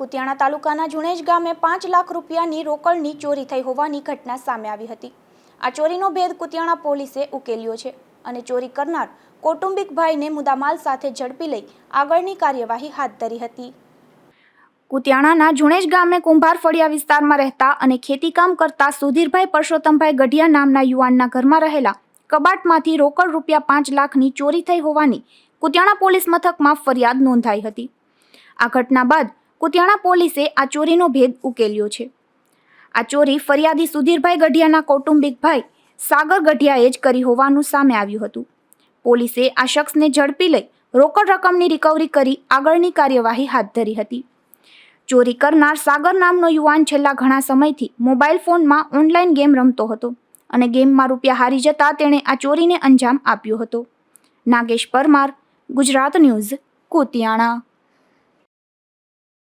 કુતિયાણા તાલુકાના જુણેજ ગામે પાંચ લાખ રૂપિયાની રોકડની ચોરી થઈ હોવાની ઘટના સામે આવી હતી. આ ચોરીનો ભેદ કુતિયાણા પોલીસે ઉકેલ્યો છે અને ચોરી કરનાર કૌટુંબિક ભાઈને મુદ્દામાલ સાથે ઝડપી લઈ આગળની કાર્યવાહી હાથ ધરી હતી. કુતિયાણાના જુણેજ ગામે કુંભાર ફળિયા વિસ્તારમાં રહેતા અને ખેતીકામ કરતા સુધીરભાઈ પરસોત્તમભાઈ ગઢિયા નામના યુવાનના ઘરમાં રહેલા કબાટમાંથી રોકડ રૂપિયા પાંચ લાખની ચોરી થઈ હોવાની કુતિયાણા પોલીસ મથકમાં ફરિયાદ નોંધાઈ હતી. આ ઘટના બાદ કુતિયાણા પોલીસે આ ચોરીનો ભેદ ઉકેલ્યો છે. આ ચોરી ફરિયાદી સુધીરભાઈ ગઢિયાના કૌટુંબિક ભાઈ સાગર ગઢિયાએ જ કરી હોવાનું સામે આવ્યું હતું. પોલીસે આ શખ્સને ઝડપી લઈ રોકડ રકમની રિકવરી કરી આગળની કાર્યવાહી હાથ ધરી હતી. ચોરી કરનાર સાગર નામનો યુવાન છેલ્લા ઘણા સમયથી મોબાઈલ ફોનમાં ઓનલાઈન ગેમ રમતો હતો અને ગેમમાં રૂપિયા હારી જતા તેણે આ ચોરીને અંજામ આપ્યો હતો. નાગેશ પરમાર, ગુજરાત ન્યૂઝ, કુતિયાણા.